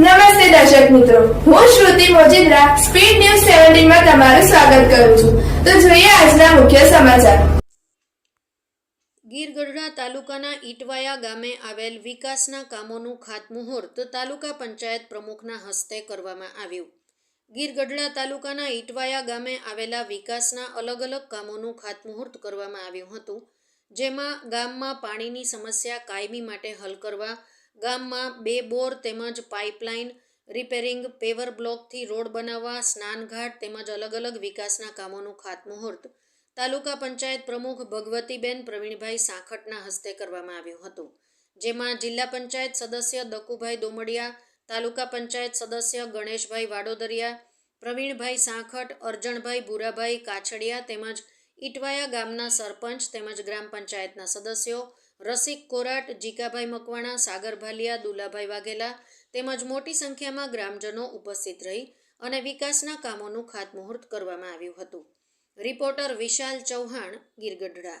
નમસ્તે દર્શક મિત્રો. હું શ્રુતિ મોજીદ્રા, સ્પીડ ન્યૂઝ સેવન્ટીનમાં તમારું સ્વાગત કરું છું. તો જોઈએ આજના મુખ્ય સમાચાર. ગીર તાલુકાના ઈટવાયા ગામે આવેલ વિકાસના કામોનું ખાતમુહૂર્ત તાલુકા પંચાયત પ્રમુખના હસ્તે કરવામાં આવ્યું. ગીર ગઢડા તાલુકાના ઈટવાયા ગામે આવેલા વિકાસના અલગ અલગ કામોનું ખાતમુહૂર્ત કરવામાં આવ્યું હતું, જેમાં ગામમાં પાણીની સમસ્યા કાયમી માટે હલ કરવા ગામમાં બે બોર તેમજ પાઇપલાઇન રિપેરિંગ, પેવર બ્લોકથી રોડ બનાવવા, સ્નાનઘાટ તેમજ અલગ અલગ વિકાસના કામોનું ખાતમુહૂર્ત. તાલુકા પંચાયત પ્રમુખ ભગવતીબેન પ્રવીણભાઈ સાખટના હસ્તે કરવામાં આવ્યું હતું, જેમાં જિલ્લા પંચાયત સદસ્ય દકુભાઈ દોમડિયા, તાલુકા પંચાયત સદસ્ય ગણેશભાઈ વાડોદરિયા, પ્રવીણભાઈ સાખટ, અરજણભાઈ ભૂરાભાઈ કાછડિયા તેમજ ઇટવાયા ગામના સરપંચ તેમજ ગ્રામ પંચાયતના સદસ્યો રસિક કોરાટ, જીકાભાઈ મકવાણા, સાગર ભાલિયા, દુલાભાઈ વાઘેલા તેમજ મોટી સંખ્યામાં ગ્રામજનો ઉપસ્થિત રહી અને વિકાસના કામોનું ખાતમુહૂર્ત કરવામાં આવ્યું હતું. રિપોર્ટર વિશાલ ચૌહાણ ગીરગઢડા